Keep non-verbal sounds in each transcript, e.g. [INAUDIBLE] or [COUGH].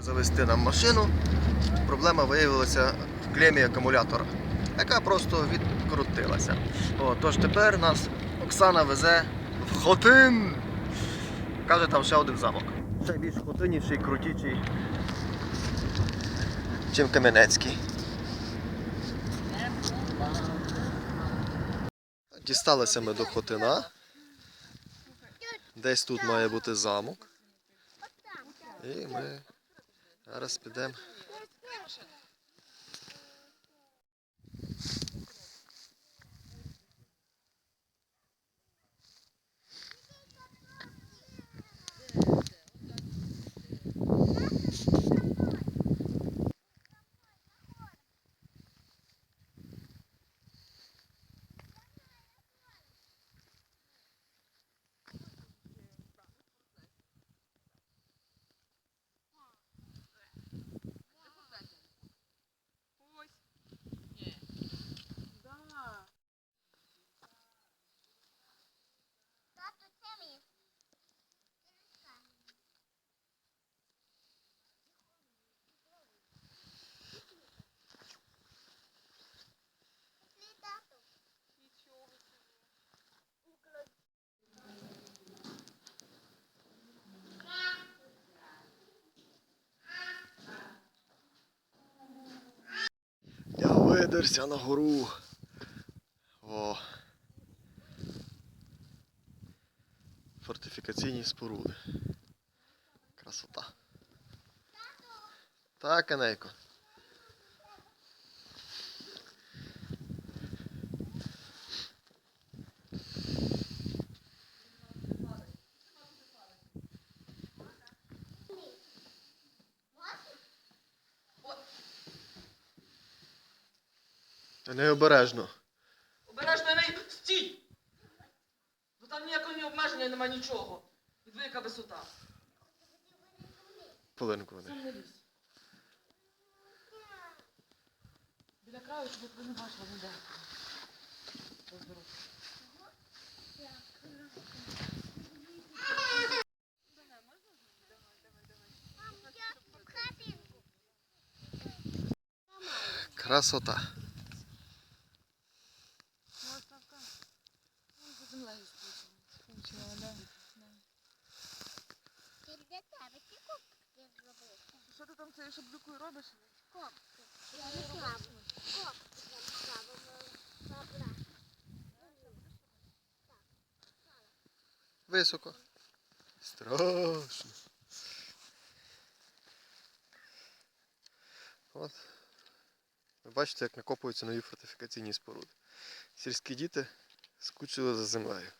Завести нам машину. Проблема виявилася в клемі акумулятора, яка просто відкрутилася. О, тож тепер нас Оксана везе в Хотин. Каже, там ще один замок. Ще більш хотинніший, крутіший, чим Кам'янецький. Дісталися ми до Хотина. Десь тут має бути замок. І ми зараз підемо. Я видерся на гору. О. Фортифікаційні споруди. Красота. Так, Енейко. Необережно. Обережно Обережно не стій! Бо там ніякого ні обмеження нема нічого. І диви, висота. Хвилинку вони. Сам не лізь. Біля краю, щоб ви не бачили ніде. Розберу. Красота. Цією шаблюкою робиш? Копки. Я я не слабо. Високо. Страшно. От. Ви бачите, як накопуються нові фортифікаційні споруди. Сільські діти скучили за землею.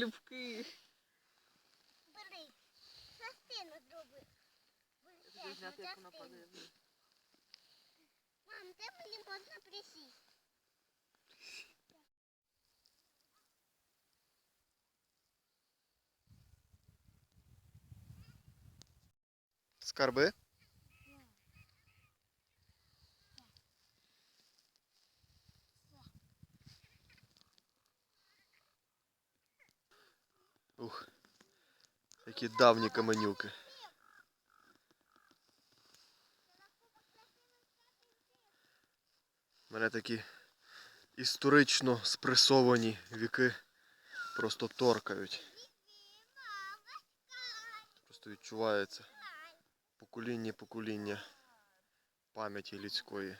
Залюбки. Бери. Частину зроби. Тобі зняти, як вона Частину. падає вниз. Мам, де мені можна присісти? Скарби? Ух, які давні каменюки. У Мене такі історично спресовані віки просто торкають. Просто відчувається покоління покоління пам'яті людської.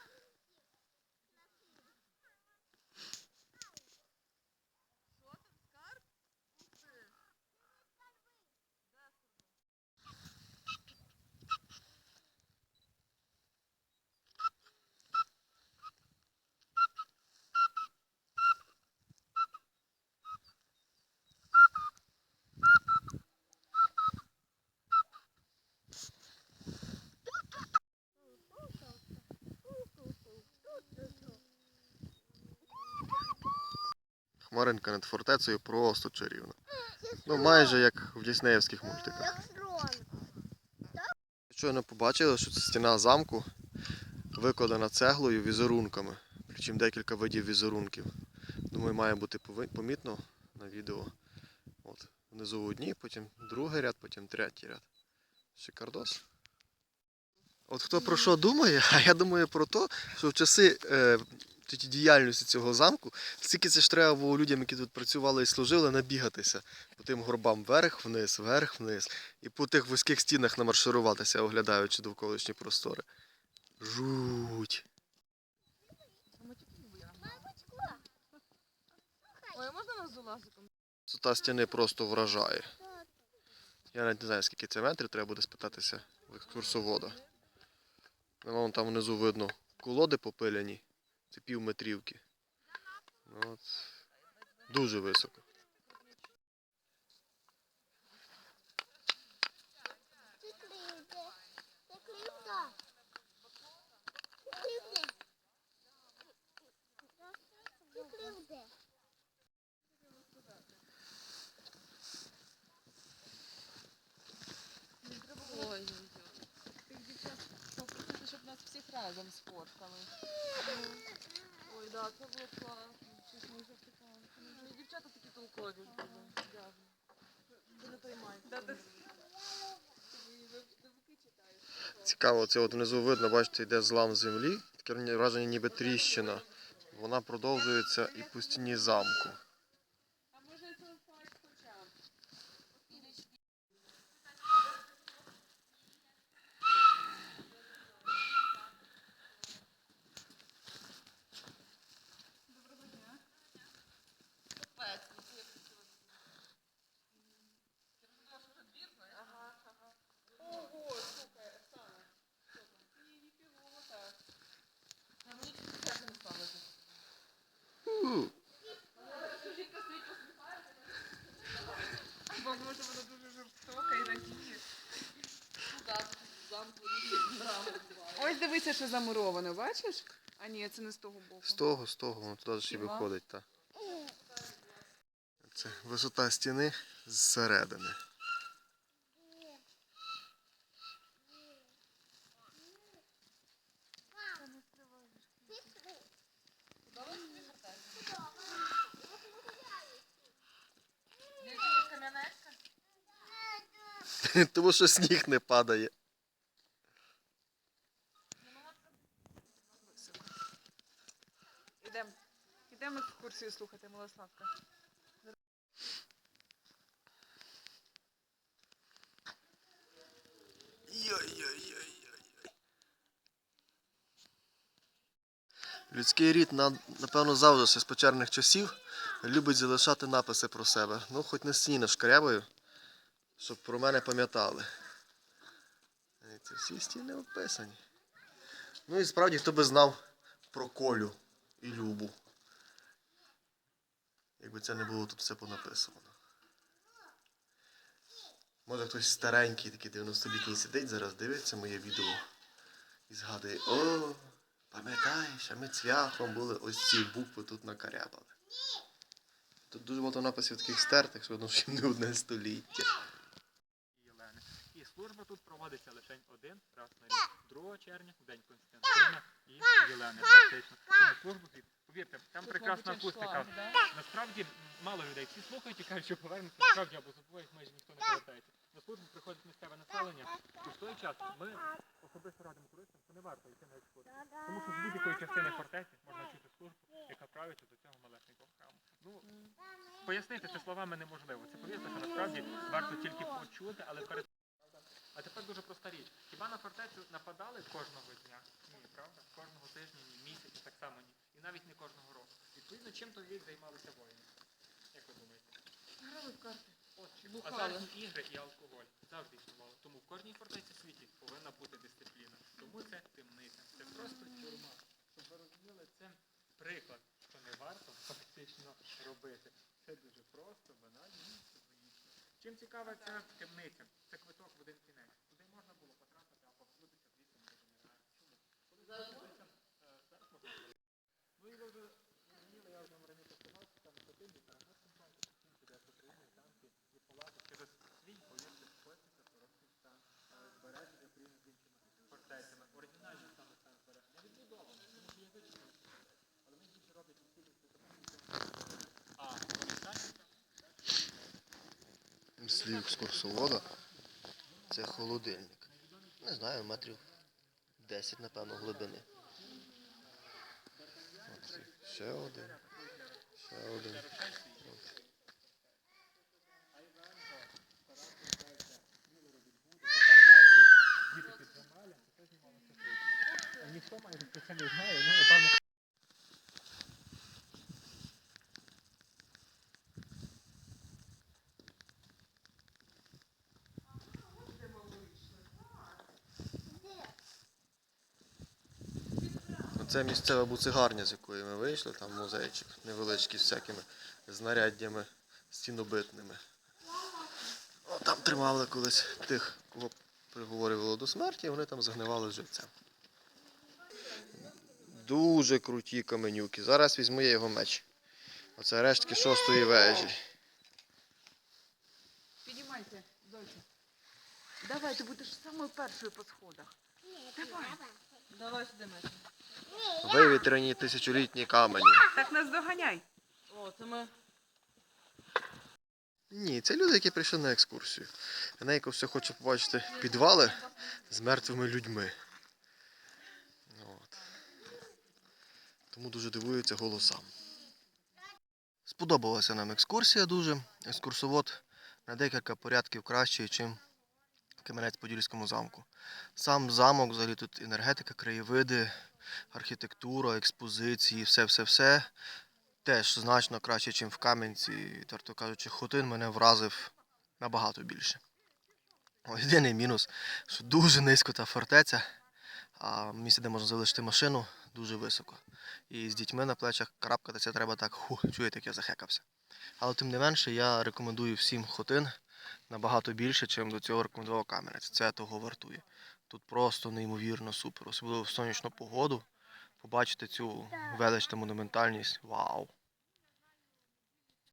Хмаринка над фортецею просто чарівна. Ну, майже як в діснеївських мультиках. Щойно побачили, що це стіна замку викладена цеглою візерунками. Причому декілька видів візерунків. Думаю, має бути помітно на відео. От, внизу одні, потім другий ряд, потім третій ряд. Шикардос. От хто про що думає, [LAUGHS] а я думаю про те, що в часи е, діяльності цього замку, скільки це ж треба було людям, які тут працювали і служили, набігатися по тим горбам вверх-вниз, вверх-вниз, і по тих вузьких стінах намаршируватися, оглядаючи довколишні простори. Жуть. Ой, можна нас з улазиком? Стіни просто вражає. Я навіть не знаю, скільки це метрів, треба буде спитатися в екскурсовода. Вон там внизу видно колоди попиляні, це півметрівки. Ну, от. Дуже високо. Ой, тих дівчат попросити, щоб нас всіх разом сфоткали. Ой, да, це було класно. Щось ми вже втікали. Ну, і Дівчата такі толкові. Дякую. Не. Да, ти... Цікаво, це от внизу видно, бачите, йде злам землі. Таке враження ніби тріщина. Вона продовжується і по стіні замку. А може це факт хоча? Ого, слухай, Оксана. Ні, не пігуло так. А мені чуть серце не сталося. У, Бо може вона дуже жорстока і радіє. Так, замку драма Дивися, замуровано, бачиш? А ні, це не з того боку. З того, з того, воно туди ж і виходить. Та. Це висота стіни зсередини. [LAUGHS] Тому що сніг не падає. Екскурсію слухати, Людський рід, напевно, завжди ще з печерних часів любить залишати написи про себе. Ну, хоч не стіни шкрябаю, щоб про мене пам'ятали. Це всі стіни описані. Ну і справді, хто би знав про Колю і Любу. Якби це не було тут все понаписано. Може хтось старенький, такий 90-літній сидить, зараз дивиться моє відео і згадує, о, пам'ятаєш, а ми цвяхом були ось ці букви тут накарябали. Тут дуже багато написів таких стертих, що воно ще не одне століття. Єлени. Тут проводиться лише один раз на рік. 2 червня, в день Константина і Єлени. Фактично. Тому службу тут, повірте, там прекрасна акустика. Насправді мало людей всі слухають і кажуть, що повернуться насправді або забувають, майже ніхто не повертається. На службу приходить місцеве населення, і в той час ми особисто радимо туристам, що не варто йти на екскурсію. Тому що з будь-якої частини фортеці можна чути службу, яка правиться до цього малесенького храму. Ну, пояснити це словами неможливо. Це повірте, що насправді варто тільки почути, але перед а тепер дуже проста річ. Хіба на фортецю нападали кожного дня? Ні, правда? Кожного тижня, ні, місяця, так само ні. І навіть не кожного року. Відповідно, чим той вік займалися воїни? Як ви думаєте? Грали в карти. От. Бухали. Азартні ігри і алкоголь завжди існували. Тому в кожній фортеці світі повинна бути дисципліна. Тому це темниця. Це просто тюрма. Щоб ви розуміли, це приклад, що не варто фактично робити. Це дуже просто. Чим цікава ця темниця? Це квиток в один кінець. Туди можна було потрапити, а позбутися звідти не розуміє. Чому? Коли темниця, е, зараз можна. Ну і ви вже зрозуміли, я вже вам раніше сказав, що там в Хотині слів екскурсовода, це холодильник. Не знаю, метрів 10, напевно, глибини. Ще один. Ще один. От. Ніхто майже про це не знає, ну напевно. Це місцева буцигарня, з якої ми вийшли, там музейчик невеличкий з всякими знаряддями стінобитними. О, там тримали колись тих, кого приговорювало до смерті, і вони там загнивали живцем. Дуже круті каменюки. Зараз візьму я його меч. Оце рештки шостої вежі. Піднімайте, дольця. Давай, ти будеш самою першою по сходах. Ні, це. Давай сюди меч. Вивітряні тисячолітні камені. Так нас доганяй. О, це ми. Ні, це люди, які прийшли на екскурсію. Енейко все хоче побачити підвали з мертвими людьми. От. Тому дуже дивується голосам. Сподобалася нам екскурсія дуже. Екскурсовод на декілька порядків кращий, ніж в Кам'янець-Подільському замку. Сам замок, взагалі тут енергетика, краєвиди, архітектура, експозиції, все-все-все теж значно краще, ніж в Кам'янці. І, Торто кажучи, Хотин мене вразив набагато більше. Єдиний мінус, що дуже низько та фортеця, а місце, де можна залишити машину, дуже високо. І з дітьми на плечах крапкатися треба так, ху, чуєте, як я захекався. Але тим не менше, я рекомендую всім Хотин набагато більше, ніж до цього рекомендував Кам'янець. Це того вартує. Тут просто неймовірно супер, особливо в сонячну погоду. Побачити цю велич та монументальність. Вау!